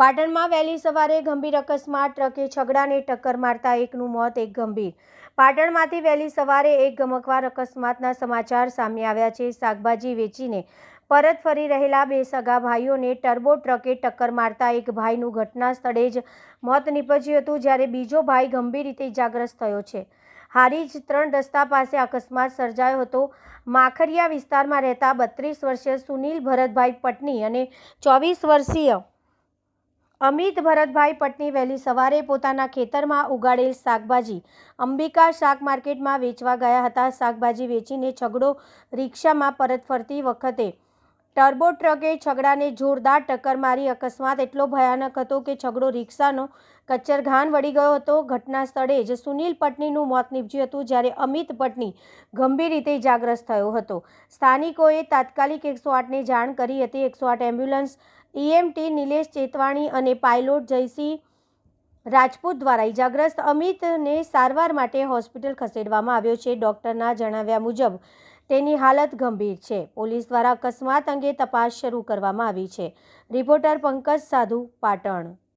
પાટણમાં વહેલી સવારે ગંભીર અકસ્માત, ટ્રકે છગડાને ટક્કર મારતા એકનું મોત, એક ગંભીર. પાટણમાંથી વહેલી સવારે એક ગમકવાર અકસ્માતના સમાચાર સામે આવ્યા છે. શાકભાજી વેચીને પરત ફરી રહેલા બે સગા ભાઈઓને ટર્બો ટ્રકે ટક્કર મારતા એક ભાઈનું ઘટના સ્થળે જ મોત નીપજ્યું હતું, જ્યારે બીજો ભાઈ ગંભીર રીતે ઇજાગ્રસ્ત થયો છે. હારીજ ત્રણ રસ્તા પાસે અકસ્માત સર્જાયો હતો. માખરિયા વિસ્તારમાં રહેતા બત્રીસ વર્ષીય સુનિલ ભરતભાઈ પટની અને ચોવીસ વર્ષીય અમિત ભરતભાઈ પટની વહેલી સવારે પોતાના ખેતરમાં ઉગાડેલ શાકભાજી અંબિકા શાક માર્કેટમાં વેચવા ગયા હતા. શાકભાજી વેચીને છગડો રિક્ષામાં પરત ફરતી વખતે ટર્બો ટ્રકે છગડાને જોરદાર ટક્કર મારી. અકસ્માત એટલો ભયાનક હતો કે છગડો રિક્ષાનો કચ્ચરઘાન વળી ગયો હતો. ઘટના સ્થળે જ સુનિલ પટનીનું મોત નીપજ્યું હતું, જ્યારે અમિત પટની ગંભીર રીતે ઇજાગ્રસ્ત થયો હતો. સ્થાનિકોએ તાત્કાલિક એકસો આઠને જાણ કરી હતી. એકસો આઠ એમ્બ્યુલન્સ, ઈએમટી, નિલેશ ચેતવાણી અને પાયલોટ જયસિંહ રાજપૂત દ્વારા ઇજાગ્રસ્ત. અમિતને સારવાર માટે હોસ્પિટલ ખસેડવામાં આવ્યો છે. ડોક્ટરના જણાવ્યા મુજબ તેની હાલત ગંભીર છે. પોલીસ દ્વારા અકસ્માત અંગે તપાસ શરૂ કરવામાં આવી છે. રિપોર્ટર પંકજ સાધુ, પાટણ.